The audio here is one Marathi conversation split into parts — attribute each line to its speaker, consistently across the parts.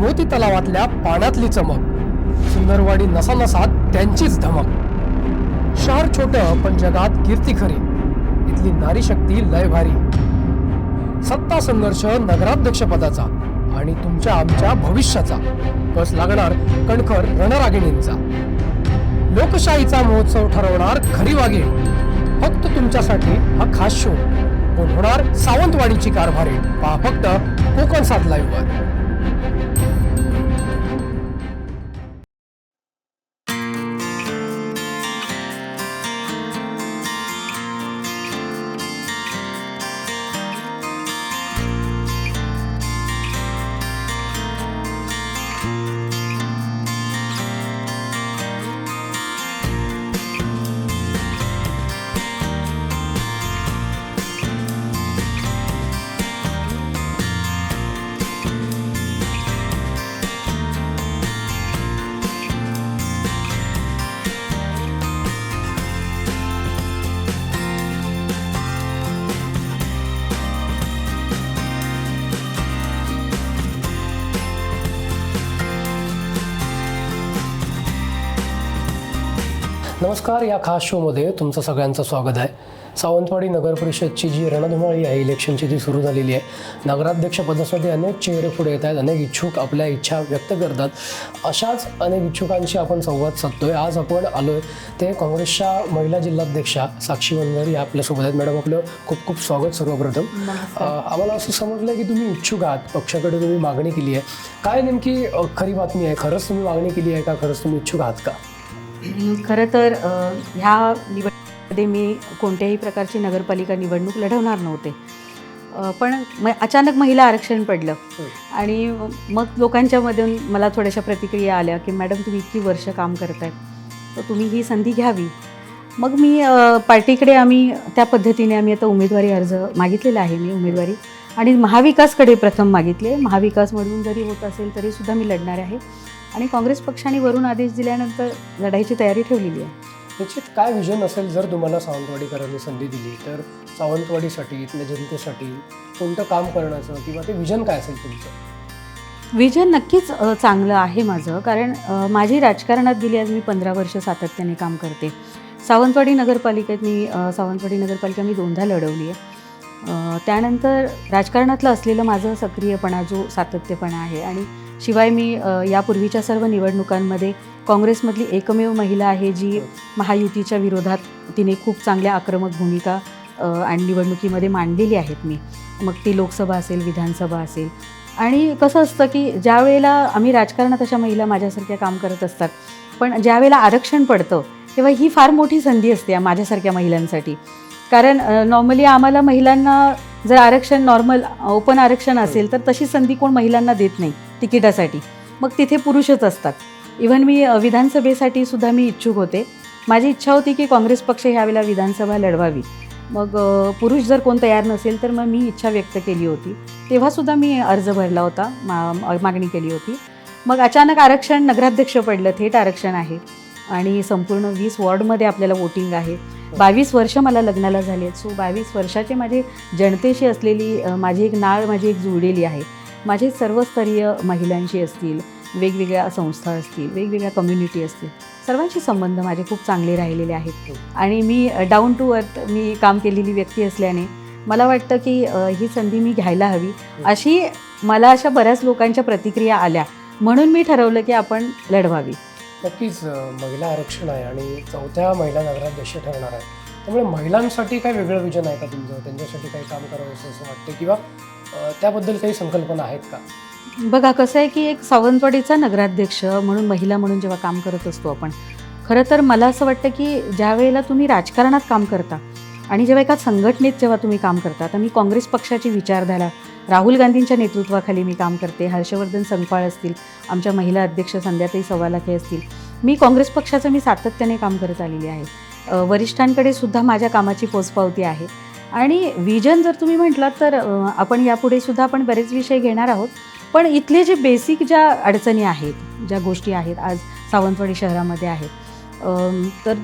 Speaker 1: मोती तलावातल्या पाण्यातली चमक. सुंदरवाडी नसानसात त्यांचीच धमक. शहर छोटं पण जगात कीर्ती खरी. इथली नारी शक्ती लय भारी. सत्ता संघर्ष नगराध्यक्ष पदाचा आणि तुमच्या आमच्या भविष्याचा. कस लागणार कणखर रणरागिणींचा. लोकशाहीचा महोत्सव ठरवणार खरी वागे फक्त तुमच्यासाठी हा खास शो कोण होणार सावंतवाडीची कारभारी. पहा फक्त कोकण सात लाईव्ह नमस्कार या खास शोमध्ये तुमचं सगळ्यांचं स्वागत आहे. सावंतवाडी नगर परिषदची जी रणधुमाळी आहे इलेक्शनची ती सुरू झालेली आहे. नगराध्यक्ष पदासाठी अनेक चेहरे पुढे येत आहेत अनेक इच्छुक आपल्या इच्छा व्यक्त करतात. अशाच अनेक इच्छुकांशी आपण संवाद साधतोय. आज आपण आलोय ते काँग्रेसच्या महिला जिल्हाध्यक्षा साक्षी वंदर या आपल्यासोबत आहेत. मॅडम आपलं खूप खूप स्वागत सर्वप्रथम. आम्हाला असं समजलं की तुम्ही इच्छुक आहात. पक्षाकडे तुम्ही मागणी केली आहे. काय नेमकी खरी बातमी आहे? खरंच तुम्ही मागणी केली आहे का? खरंच तुम्ही इच्छुक आहात का?
Speaker 2: खरं तर ह्या निवडणुकीमध्ये मी कोणत्याही प्रकारची नगरपालिका निवडणूक लढवणार नव्हते. पण म अचानक महिला आरक्षण पडलं. आणि मग लोकांच्यामधून मला थोड्याशा प्रतिक्रिया आल्या की मॅडम तुम्ही इतकी वर्ष काम करताय तर तुम्ही ही संधी घ्यावी. मग मी पार्टीकडे आम्ही त्या पद्धतीने आम्ही आता उमेदवारी अर्ज मागितलेला आहे मी उमेदवारी. आणि महाविकासकडे प्रथम मागितले. महाविकासमधून जरी होत असेल तरीसुद्धा मी लढणार आहे. आणि काँग्रेस पक्षाने वरून आदेश दिल्यानंतर लढायची तयारी ठेवलेली आहे.
Speaker 1: निश्चित काय विजन असेल जर तुम्हाला सावंतवाडीकरांनी संधी दिली तर सावंतवाडीसाठी इथल्या जनतेसाठी कोणतं काम करण्याचं किंवा ते विजन काय असेल तुमचं?
Speaker 2: विजन नक्कीच चांगलं आहे माझं. कारण माझी राजकारणात गेली आज मी पंधरा वर्ष सातत्याने काम करते. सावंतवाडी नगरपालिकेत मी सावंतवाडी नगरपालिका मी दोनदा लढवली आहे. त्यानंतर राजकारणातलं असलेलं माझं सक्रियपणा जो सातत्यपणा आहे आणि शिवाय मी यापूर्वीच्या सर्व निवडणुकांमध्ये काँग्रेसमधली एकमेव महिला आहे जी महायुतीच्या विरोधात तिने खूप चांगल्या आक्रमक भूमिका आणि निवडणुकीमध्ये मांडलेली आहेत मी. मग ती लोकसभा असेल विधानसभा असेल. आणि कसं असतं की ज्या वेळेला आम्ही राजकारणात अशा महिला माझ्यासारख्या काम करत असतात पण ज्या वेळेला आरक्षण पडतं तेव्हा ही फार मोठी संधी असते माझ्यासारख्या महिलांसाठी. कारण नॉर्मली आम्हाला महिलांना जर आरक्षण नॉर्मल ओपन आरक्षण असेल तर तशी संधी कोण महिलांना देत नाही. तिकिटासाठी. मग तिथे पुरुषच असतात. इव्हन मी विधानसभेसाठी सुद्धा मी इच्छुक होते. माझी इच्छा होती की काँग्रेस पक्ष ह्यावेळेला विधानसभा लढवावी. मग पुरुष जर कोण तयार नसेल तर मग मी इच्छा व्यक्त केली होती. तेव्हासुद्धा मी अर्ज भरला होता मा मागणी केली होती. मग अचानक आरक्षण नगराध्यक्ष पडलं थेट आरक्षण आहे. आणि संपूर्ण वीस वॉर्डमध्ये आपल्याला वोटिंग आहे. बावीस वर्ष मला लग्नाला झाली आहेत. सो बावीस वर्षाचे माझे जनतेशी असलेली माझी एक नाळ माझी एक जुळलेली आहे. माझे सर्वस्तरीय महिलांशी असतील वेगवेगळ्या संस्था असतील वेगवेगळ्या कम्युनिटी असतील सर्वांशी संबंध माझे खूप चांगले राहिलेले आहेत. आणि मी डाऊन टू अर्थ मी काम केलेली व्यक्ती असल्याने मला वाटतं की ही संधी मी घ्यायला हवी. अशी मला अशा बऱ्याच लोकांच्या प्रतिक्रिया आल्या. म्हणून मी ठरवलं की आपण लढवावी.
Speaker 1: नक्कीच महिला आरक्षण आहे आणि चौथ्या महिला नगराध्यक्ष ठरणार आहे. त्यामुळे महिलांसाठी काय वेगळं विजन आहे का तुमचं? त्यांच्यासाठी काही काम करावं असं असं वाटतं किंवा त्याबद्दल काही संकल्पना आहेत का?
Speaker 2: बघा कसं आहे की एक सावंतवाडीचा नगराध्यक्ष म्हणून महिला म्हणून जेव्हा काम करत असतो आपण खरं तर मला असं वाटतं की ज्या वेळेला तुम्ही राजकारणात काम करता आणि जेव्हा एका संघटनेत जेव्हा तुम्ही काम करता आता मी काँग्रेस पक्षाची विचारधारा राहुल गांधींच्या नेतृत्वाखाली मी काम करते हर्षवर्धन संकपाळ असतील आमच्या महिला अध्यक्ष संध्याताई सवालाखे असतील मी काँग्रेस पक्षाचं मी सातत्याने काम करत आलेली आहे. वरिष्ठांकडे सुद्धा माझ्या कामाची पोचपावती आहे. आणि विजन जर तुम्ही म्हटलात तर आपण यापुढे सुद्धा आपण बरेच विषय घेणार आहोत. पण इथले जे बेसिक ज्या अडचणी आहेत ज्या गोष्टी आहेत आज सावंतवाडी शहरामध्ये आहेत तर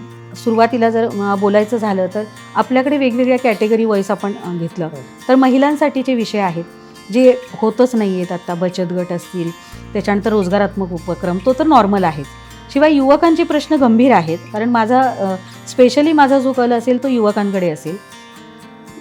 Speaker 2: सुरुवातीला जर बोलायचं झालं तर आपल्याकडे वेगवेगळ्या कॅटेगरी वाईज आपण घेतलं. तर महिलांसाठीचे विषय आहेत जे होतच नाही आहेत आत्ता बचत गट असतील त्याच्यानंतर रोजगारात्मक उपक्रम तो तर नॉर्मल आहेच. शिवाय युवकांचे प्रश्न गंभीर आहेत कारण माझा स्पेशली माझा जो कल असेल तो युवकांकडे असेल.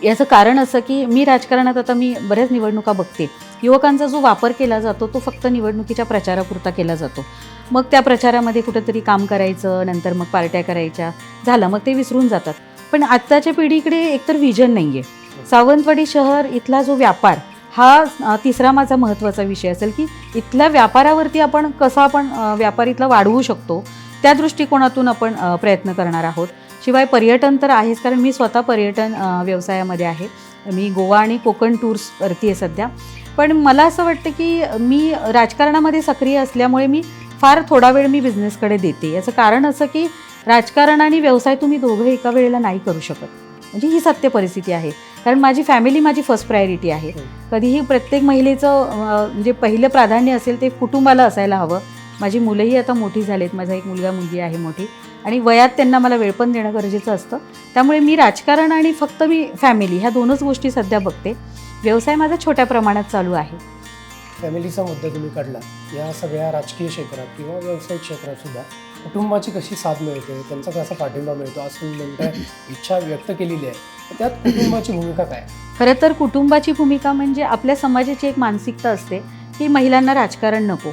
Speaker 2: याचं कारण असं की मी राजकारणात आता मी बऱ्याच निवडणुका बघते. युवकांचा जो वापर केला जातो तो फक्त निवडणुकीच्या प्रचारापुरता केला जातो. मग त्या प्रचारामध्ये कुठंतरी काम करायचं नंतर मग पार्ट्या करायच्या झालं मग ते विसरून जातात. पण आत्ताच्या पिढीकडे एकतर विजन नाही आहे सावंतवाडी शहर इथला जो व्यापार हा तिसरा माझा महत्त्वाचा विषय असेल की इथल्या व्यापारावरती आपण कसा आपण व्यापार इथला वाढवू शकतो त्या दृष्टिकोनातून आपण प्रयत्न करणार आहोत. शिवाय पर्यटन तर आहेच कारण मी स्वतः पर्यटन व्यवसायामध्ये आहे. मी गोवा आणि कोकण टूर्स करते आहे सध्या. पण मला असं वाटतं की मी राजकारणामध्ये सक्रिय असल्यामुळे मी फार थोडा वेळ मी बिझनेसकडे देते. याचं कारण असं की राजकारण आणि व्यवसाय तुम्ही दोघं एका वेळेला नाही करू शकत. म्हणजे ही सत्य परिस्थिती आहे. कारण माझी फॅमिली माझी फर्स्ट प्रायोरिटी आहे. कधीही प्रत्येक महिलेचं म्हणजे पहिलं प्राधान्य असेल ते कुटुंबाला असायला हवं. माझी मुलंही आता मोठी झालीत. माझा एक मुलगा मुलगी आहे मोठी. आणि वयात त्यांना मला वेळ पण देणं गरजेचं असतं. त्यामुळे मी राजकारण आणि फक्त मी फॅमिली ह्या दोनच गोष्टी सध्या बघते. व्यवसाय माझा छोट्या प्रमाणात चालू आहे.
Speaker 1: फॅमिलीचा मुद्दा तुम्ही काढला. या सगळ्या राजकीय क्षेत्रात किंवा व्यावसायिक क्षेत्रात सुद्धा कुटुंबाची कशी साथ मिळते त्यांचा कसा पाठिंबा मिळतो असं नेमक्या इच्छा व्यक्त केलेली आहे. त्यात कुटुंबाची भूमिका काय?
Speaker 2: खरं तर कुटुंबाची भूमिका म्हणजे आपल्या समाजाची एक मानसिकता असते की महिलांना राजकारण नको.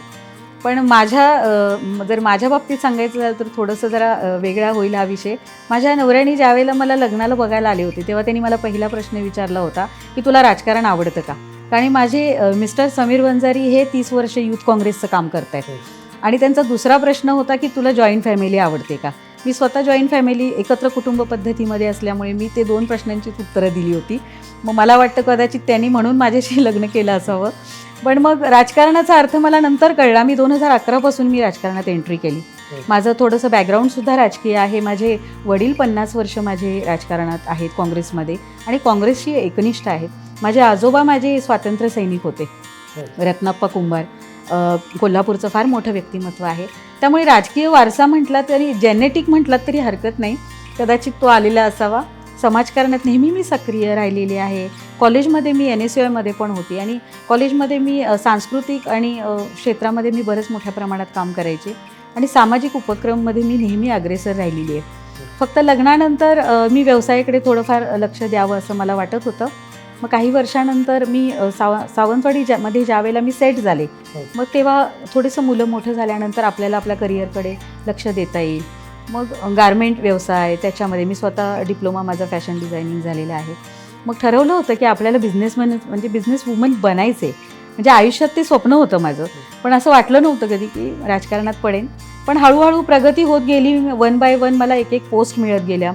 Speaker 2: पण माझ्या जर माझ्या बाबतीत सांगायचं झालं तर थोडंसं जरा वेगळा होईल हा विषय. माझ्या नवऱ्याने ज्यावेळेला मला लग्नाला बघायला आले होते तेव्हा त्यांनी मला पहिला प्रश्न विचारला होता की तुला राजकारण आवडतं का? कारण माझे मिस्टर समीर वंजारी हे तीस वर्ष युथ काँग्रेसचं काम करत आहेत आणि त्यांचा दुसरा प्रश्न होता की तुला जॉईंट फॅमिली आवडते का? मी स्वतः जॉईंट फॅमिली एकत्र कुटुंब पद्धतीमध्ये असल्यामुळे मी ते दोन प्रश्नांचीच उत्तरं दिली होती. मग मला वाटतं कदाचित त्यांनी म्हणून माझ्याशी लग्न केलं असावं. पण मग राजकारणाचा अर्थ मला नंतर कळला. मी दोन हजार अकरापासून मी राजकारणात एंट्री केली. माझं थोडंसं बॅकग्राऊंडसुद्धा राजकीय आहे. माझे वडील पन्नास वर्ष माझे राजकारणात आहेत काँग्रेसमध्ये आणि काँग्रेसशी एकनिष्ठ आहेत माझे आजोबा माझे स्वातंत्र्य सैनिक होते. रत्नाप्पा कुंभार. कोल्हापूरचं फार मोठं व्यक्तिमत्व आहे. त्यामुळे राजकीय वारसा म्हटला तरी जेनेटिक म्हटलात तरी हरकत नाही. कदाचित तो आलेला असावा. समाजकारणात नेहमी मी सक्रिय राहिलेली आहे. कॉलेजमध्ये मी एन एस यू आयमध्ये पण होती आणि कॉलेजमध्ये मी सांस्कृतिक आणि क्षेत्रामध्ये मी बरेच मोठ्या प्रमाणात काम करायचे आणि सामाजिक उपक्रममध्ये मी नेहमी अग्रेसर राहिलेली आहे. फक्त लग्नानंतर मी व्यवसायाकडे थोडंफार लक्ष द्यावं असं मला वाटत होतं. मग काही वर्षानंतर मी साव सावंतवाडी ज्या मध्ये ज्यावेळेला मी सेट झाले
Speaker 1: हो.
Speaker 2: मग तेव्हा थोडंसं मुलं मोठं झाल्यानंतर आपल्याला आपल्या करिअरकडे लक्ष देता येईल. मग गारमेंट व्यवसाय त्याच्यामध्ये मी स्वतः डिप्लोमा माझा फॅशन डिझायनिंग झालेला आहे. मग ठरवलं होतं की आपल्याला बिझनेसमॅन म्हणजे बिझनेस वुमन बनायचे म्हणजे आयुष्यात ते स्वप्न होतं माझं. पण असं वाटलं नव्हतं कधी की राजकारणात पडेन. पण हळूहळू प्रगती होत गेली. वन बाय वन मला एक एक पोस्ट मिळत गेल्या.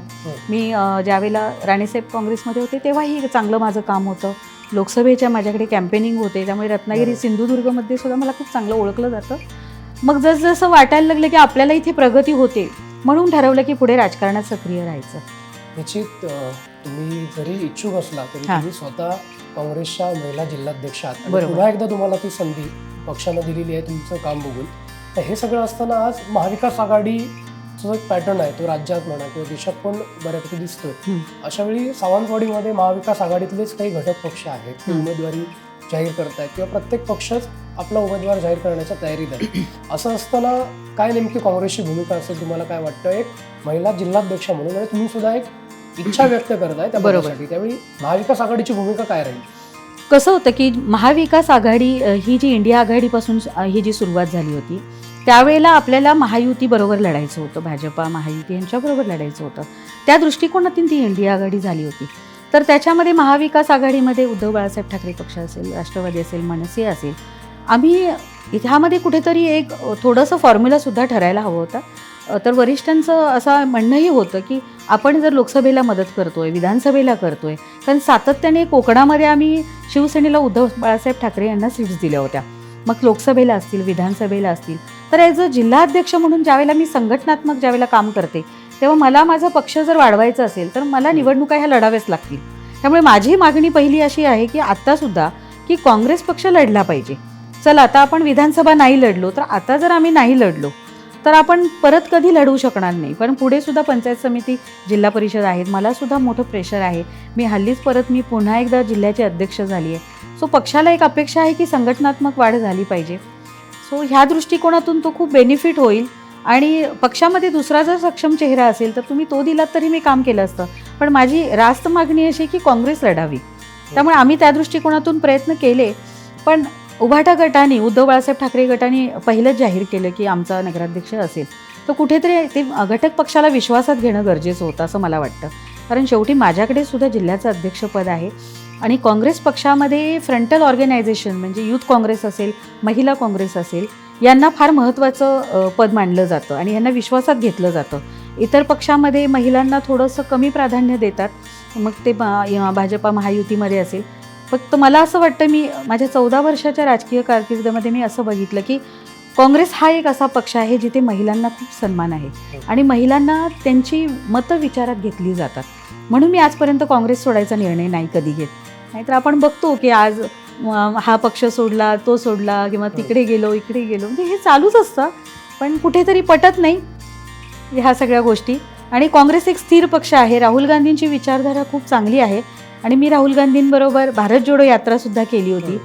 Speaker 2: मी अ, ज्यावेळेला राणेसाहेब काँग्रेसमध्ये होते तेव्हाही चांगलं माझं काम होतं. लोकसभेच्या माझ्याकडे कॅम्पेनिंग होते. त्यामुळे रत्नागिरी
Speaker 1: बरोबर.
Speaker 2: सिंधुदुर्गमध्ये सुद्धा मला खूप चांगलं ओळखलं जातं. मग जसजसं वाटायला लागलं की आपल्याला इथे प्रगती होते. म्हणून ठरवलं की पुढे राजकारणात सक्रिय राहायचं
Speaker 1: निश्चित तुम्ही जरी इच्छुक असला तरी
Speaker 2: हां.
Speaker 1: तुम्ही स्वतः काँग्रेसच्या महिला जिल्हाध्यक्ष आहात आणि
Speaker 2: बरोबर.
Speaker 1: पुन्हा एकदा तुम्हाला ती संधी पक्षानं दिलेली आहे तुमचं काम बघून तर हे सगळं असताना आज महाविकास आघाडी जो एक पॅटर्न आहे तो राज्यात म्हणा किंवा देशात पण बऱ्यापैकी दिसतोय. अशा वेळी सावंतवाडीमध्ये महाविकास आघाडीतलेच काही घटक पक्ष आहेत ते. उमेदवारी जाहीर करतायत किंवा प्रत्येक पक्षच आपला उमेदवार जाहीर करण्याच्या तयारीत आहे असं असताना काय नेमकी काँग्रेसची भूमिका असेल तुम्हाला काय वाटतं? एक महिला जिल्हाध्यक्ष म्हणून आणि तुम्ही सुद्धा एक इच्छा व्यक्त करताय त्या
Speaker 2: बरोबर.
Speaker 1: त्यावेळी महाविकास आघाडीची भूमिका काय राहील?
Speaker 2: कसं होतं की महाविकास आघाडी ही जी इंडिया आघाडीपासून ही जी सुरुवात झाली होती त्यावेळेला आपल्याला महायुतीबरोबर लढायचं होतं. भाजपा महायुती यांच्याबरोबर लढायचं होतं. त्या दृष्टिकोनातून ती इंडिया आघाडी झाली होती. तर त्याच्यामध्ये महाविकास आघाडीमध्ये उद्धव बाळासाहेब ठाकरे पक्ष असेल राष्ट्रवादी असेल मनसे असेल आम्ही ह्यामध्ये कुठेतरी एक थोडंसं फॉर्म्युलासुद्धा ठरायला हवं होतं. तर वरिष्ठांचं असं म्हणणंही होतं की आपण जर लोकसभेला मदत करतो आहे विधानसभेला करतो आहे कारण सातत्याने कोकणामध्ये आम्ही शिवसेनेला उद्धव बाळासाहेब ठाकरे यांना सीट्स दिल्या होत्या. मग लोकसभेला असतील विधानसभेला असतील तर ॲज अ जिल्हाध्यक्ष म्हणून ज्यावेळेला मी संघटनात्मक ज्यावेळेला काम करते तेव्हा मला माझा पक्ष जर वाढवायचा असेल तर मला निवडणुका ह्या लढाव्याच लागतील. त्यामुळे माझी मागणी पहिली अशी आहे की आत्तासुद्धा की काँग्रेस पक्ष लढला पाहिजे. चल आता आपण विधानसभा नाही लढलो तर आता जर आम्ही नाही लढलो तर आपण परत कधी लढवू शकणार नाही. पण पुढे सुद्धा पंचायत समिती जिल्हा परिषद आहेत मला सुद्धा मोठं प्रेशर आहे. मी हल्लीच परत मी पुन्हा एकदा जिल्ह्याचे अध्यक्ष झाली आहे. सो पक्षाला एक अपेक्षा आहे की संघटनात्मक वाढ झाली पाहिजे. सो ह्या दृष्टिकोनातून तो खूप बेनिफिट होईल. आणि पक्षामध्ये दुसरा जर सक्षम चेहरा असेल तर तुम्ही तो दिलात तरी मी काम केलं असतं. पण माझी रास्त मागणी अशी की काँग्रेस लढावी. त्यामुळे आम्ही त्या दृष्टिकोनातून प्रयत्न केले. पण उभाटा गटाने उद्धव बाळासाहेब ठाकरे गटाने पहिलंच जाहीर केलं की आमचा नगराध्यक्ष असेल. तर कुठेतरी ते घटक पक्षाला विश्वासात घेणं गरजेचं होतं असं मला वाटतं. कारण शेवटी माझ्याकडे सुद्धा जिल्ह्याचं अध्यक्षपद आहे आणि काँग्रेस पक्षामध्ये फ्रंटल ऑर्गनायझेशन म्हणजे युथ काँग्रेस असेल महिला काँग्रेस असेल यांना फार महत्त्वाचं पद मानलं जातं आणि यांना विश्वासात घेतलं जातं. इतर पक्षामध्ये महिलांना थोडंसं कमी प्राधान्य देतात. मग ते भाजपा महायुतीमध्ये असेल. फक्त मला असं वाटतं मी माझ्या चौदा वर्षाच्या राजकीय कारकिर्दीमध्ये मी असं बघितलं की काँग्रेस हा एक असा पक्ष आहे जिथे महिलांना खूप सन्मान आहे. आणि महिलांना त्यांची मतं विचारात घेतली जातात. म्हणून मी आजपर्यंत काँग्रेस सोडायचा निर्णय नाही कधी घेत. नाहीतर आपण बघतो की आज हा पक्ष सोडला तो सोडला किंवा तिकडे गेलो इकडे गेलो. म्हणजे हे चालूच असतं. पण कुठेतरी पटत नाही ह्या सगळ्या गोष्टी. आणि काँग्रेस एक स्थिर पक्ष आहे. राहुल गांधींची विचारधारा खूप चांगली आहे. आणि मी राहुल गांधींबरोबर भारत जोडो यात्रासुद्धा केली होती.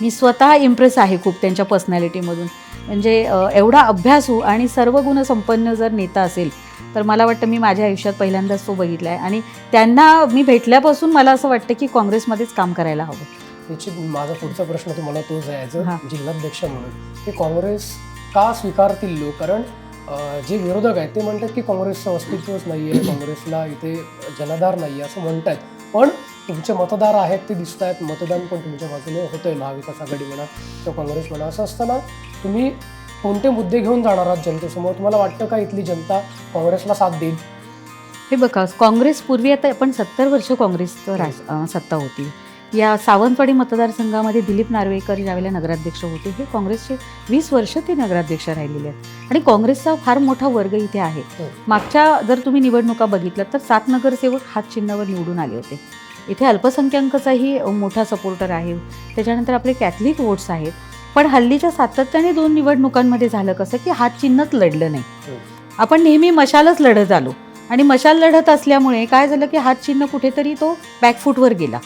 Speaker 2: मी स्वतः इम्प्रेस आहे खूप त्यांच्या पर्सनॅलिटीमधून म्हणजे एवढा अभ्यासू आणि सर्व गुण संपन्न जर नेता असेल तर मला वाटतं मी माझ्या आयुष्यात पहिल्यांदाच तो बघितला आहे आणि त्यांना मी भेटल्यापासून मला असं वाटतं की काँग्रेसमध्येच काम करायला हवं.
Speaker 1: निश्चित माझा पुढचा प्रश्न तुम्हाला तोच
Speaker 2: हा.
Speaker 1: अ जिल्हाध्यक्ष म्हणून. की काँग्रेस का स्वीकारतील लोक? कारण जे विरोधक आहेत ते म्हणतात की काँग्रेसचं अस्तित्वच नाही आहे काँग्रेसला इथे जनधार नाही आहे असं म्हणतात पण तुमचे मतदार आहेत ते दिसत आहेत. मतदान पण तुमच्या बाजूने होतं आहे महाविकास आघाडी म्हणा किंवा काँग्रेस म्हणा असं असताना तुम्ही कोणते मुद्दे घेऊन जाणार आहात जनतेसमोर? तुम्हाला वाटतं का इथली जनता काँग्रेसला साथ देईल?
Speaker 2: हे बघा काँग्रेस पूर्वी आता पण सत्तर वर्ष काँग्रेसचं राज सत्ता होती. या सावंतवाडी मतदारसंघामध्ये दिलीप नार्वेकर ज्यावेळेला नगराध्यक्ष होते हे काँग्रेसचे वीस वर्ष ते नगराध्यक्ष राहिलेले आहेत. आणि काँग्रेसचा फार मोठा वर्ग इथे आहे.
Speaker 1: हो.
Speaker 2: मागच्या जर तुम्ही निवडणुका बघितल्या तर सात नगरसेवक हात चिन्हावर निवडून आले होते. इथे अल्पसंख्याकाचाही मोठा सपोर्टर आहे. त्याच्यानंतर आपले कॅथलिक वोट्स आहेत. पण हल्लीच्या सातत्याने दोन निवडणुकांमध्ये झालं कसं की हात चिन्हच लढलं नाही.
Speaker 1: हो.
Speaker 2: आपण नेहमी मशालच लढत आलो. आणि मशाल लढत असल्यामुळे काय झालं की हात चिन्ह कुठेतरी तो बॅकफूटवर गेला.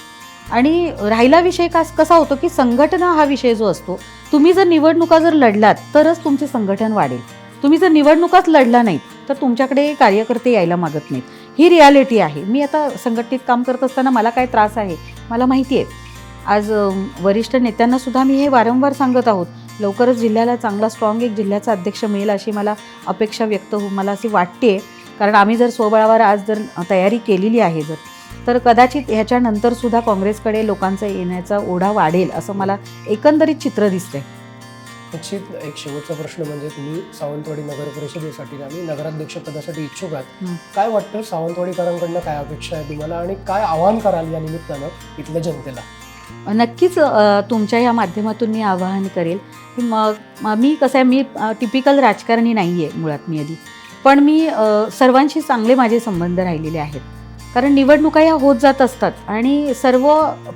Speaker 2: आणि राहिला विषय का कसा होतो की संघटना हा विषय जो असतो तुम्ही जर निवडणुका जर लढलात तरच तुमचे संघटन वाढेल. तुम्ही जर निवडणुकाच लढला नाही तर तुमच्याकडे कार्यकर्ते यायला मागत नाहीत. ही रियालिटी आहे. मी आता संघटनेत काम करत असताना मला काय त्रास आहे मला माहिती आहे आज वरिष्ठ नेत्यांना सुद्धा मी हे वारंवार सांगत आहोत. लवकरच जिल्ह्याला चांगला स्ट्रॉंग एक जिल्ह्याचा अध्यक्ष मिळेल अशी मला अपेक्षा व्यक्त हो मला अशी वाटते कारण आम्ही जर स्वबळावर आज जर तयारी केलेली आहे जर तर कदाचित ह्याच्यानंतर सुद्धा काँग्रेसकडे लोकांचा येण्याचा ओढा वाढेल असं मला एकंदरीत चित्र दिसतंय.
Speaker 1: निश्चित एक शेवटचा प्रश्न म्हणजे तुम्ही सावंतवाडी नगर परिषदेसाठी आणि नगराध्यक्ष पदासाठी इच्छुक आहात. काय वाटतं सावंतवाडीकरांकडनं काय अपेक्षा आहे तुम्हाला आणि काय आवाहन कराल या निमित्तानं इथल्या जनतेला?
Speaker 2: नक्कीच तुमच्या या माध्यमातून मी आवाहन करेल की मग म- कसं आहे मी टिपिकल राजकारणी नाही आहे मुळात मी आधी. पण मी सर्वांशी चांगले माझे संबंध राहिलेले आहेत. कारण निवडणुका ह्या होत जात असतात. आणि सर्व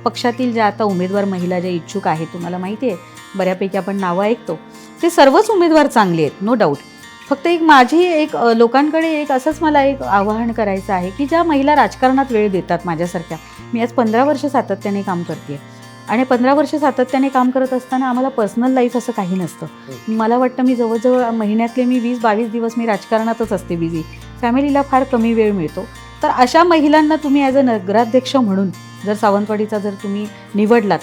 Speaker 2: पक्षातील ज्या आता उमेदवार महिला ज्या इच्छुक आहेत तुम्हाला माहिती आहे बऱ्यापैकी आपण नावं ऐकतो. ते सर्वच उमेदवार चांगले आहेत नो डाऊट फक्त एक माझी एक लोकांकडे एक असंच मला एक आवाहन करायचं आहे की ज्या महिला राजकारणात वेळ देतात माझ्यासारख्या मी आज पंधरा वर्ष सातत्याने काम करते आणि पंधरा वर्ष सातत्याने काम करत असताना आम्हाला पर्सनल लाईफ असं काही नसतं. मला वाटतं मी जवळजवळ महिन्यातले मी वीस बावीस दिवस मी राजकारणातच असते बिझी फॅमिलीला फार कमी वेळ मिळतो. तर अशा महिलांना तुम्ही ॲज अ नगराध्यक्ष म्हणून जर सावंतवाडीचा जर तुम्ही निवडलात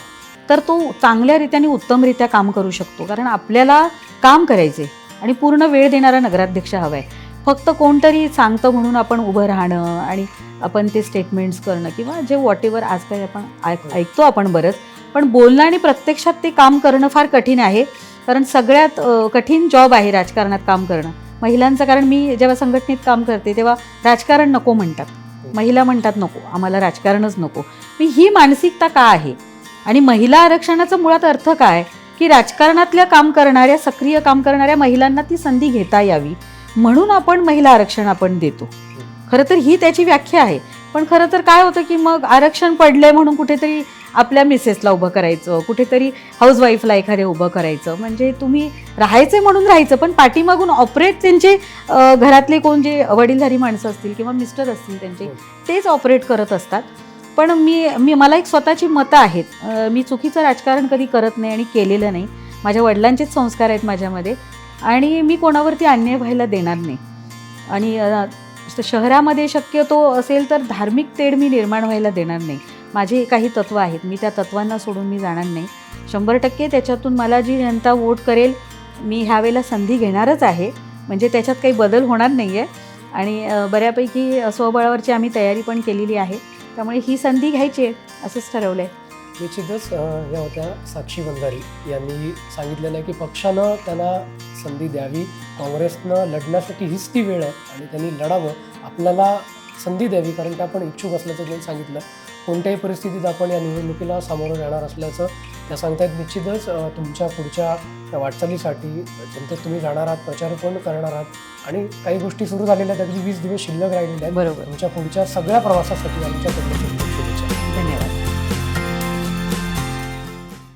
Speaker 2: तर तो चांगल्या रीत्याने उत्तमरित्या काम करू शकतो. कारण आपल्याला काम करायचे आणि पूर्ण वेळ देणारा नगराध्यक्ष हवा आहे फक्त कोणतरी सांगतं म्हणून आपण उभं राहणं आणि आपण ते स्टेटमेंट्स करणं किंवा जे वॉट एव्हर आज काही आपण ऐक ऐकतो आपण बरंच. पण बोलणं आणि प्रत्यक्षात ते काम करणं फार कठीण आहे. कारण सगळ्यात कठीण जॉब आहे राजकारणात काम करणं. महिलांचं कारण मी जेव्हा संघटनेत काम करते तेव्हा राजकारण नको म्हणतात. महिला म्हणतात नको आम्हाला राजकारणच नको. मी ही मानसिकता का आहे? आणि महिला आरक्षणाचा मुळात अर्थ काय? की राजकारणातल्या काम करणाऱ्या सक्रिय काम करणाऱ्या महिलांना ती संधी घेता यावी म्हणून आपण महिला आरक्षण आपण देतो. खरं तर ही त्याची व्याख्या आहे. पण खरं तर काय होतं की मग आरक्षण पडलंय म्हणून कुठेतरी आपल्या मिसेसला उभं करायचं कुठेतरी हाऊसवाईफला एखाद्या उभं करायचं. म्हणजे तुम्ही राहायचे म्हणून राहायचं पण पाठीमागून ऑपरेट त्यांचे घरातले कोण जे वडीलधारी माणसं असतील किंवा मिस्टर असतील त्यांचे तेच ऑपरेट करत असतात. पण मी मी मला एक स्वतःची मतं आहेत. मी चुकीचं राजकारण कधी करत नाही आणि केलेलं नाही. माझ्या वडिलांचेच संस्कार आहेत माझ्यामध्ये. आणि मी कोणावरती अन्याय व्हायला देणार नाही. आणि शहरामध्ये शक्यतो असेल तर धार्मिक तेढ मी निर्माण व्हायला देणार नाही. माझे काही तत्त्व आहेत. मी त्या तत्त्वांना सोडून मी जाणार नाही. शंभर टक्के त्याच्यातून मला जी जनता वोट करेल मी ह्यावेळेला संधी घेणारच आहे. म्हणजे त्याच्यात काही बदल होणार नाही आहे आणि बऱ्यापैकी स्वबळावरची आम्ही तयारी पण केलेली आहे. त्यामुळे ही संधी घ्यायची आहे असंच ठरवलं आहे
Speaker 1: निश्चितच अ, या होत्या साक्षी बंधारी यांनी सांगितलेलं आहे की पक्षानं त्यांना संधी द्यावी. काँग्रेसनं लढण्यासाठी हीच ती वेळ आहे आणि त्यांनी लढावं. आपल्याला संधी द्यावी कारण की आपण इच्छुक असल्याचं त्यांनी सांगितलं. कोणत्याही परिस्थितीत आपण या निवडणुकीला सामोरं जाणार असल्याचं त्या सांगतायत. निश्चितच तुमच्या पुढच्या वाटचालीसाठी जनतेत तुम्ही जाणार आहात प्रचार पण करणार आहात आणि काही गोष्टी सुरू झालेल्या आहेत. अगदी वीस दिवस शिल्लक राहिलेल्या आहेत.
Speaker 2: बरोबर.
Speaker 1: तुमच्या पुढच्या सगळ्या प्रवासासाठी आमच्याकडनं